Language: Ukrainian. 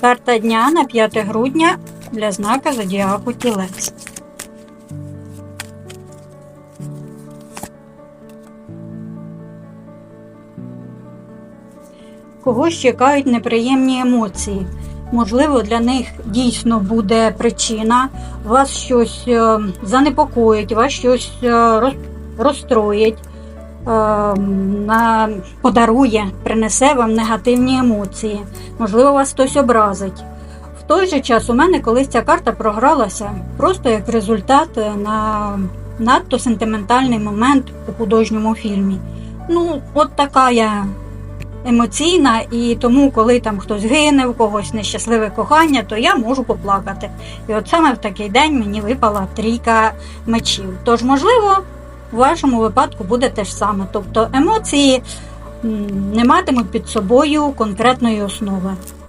Карта дня на 5 грудня для знака Зодіаку Тілець. Когось чекають неприємні емоції. Можливо, для них дійсно буде причина, вас щось е, занепокоїть, вас щось е, розстроїть, на- подарує, принесе вам негативні емоції. Можливо, вас хтось образить. В той же час у мене колись ця карта програлася просто як результат е, на надто сентиментальний момент у художньому фільмі. Ну, от така я емоційна, і тому, коли там хтось гине, у когось нещасливе кохання, то я можу поплакати. І от саме в такий день мені випала трійка мечів. Тож, можливо, в вашому випадку буде те ж саме. Тобто емоції не матимуть під собою конкретної основи.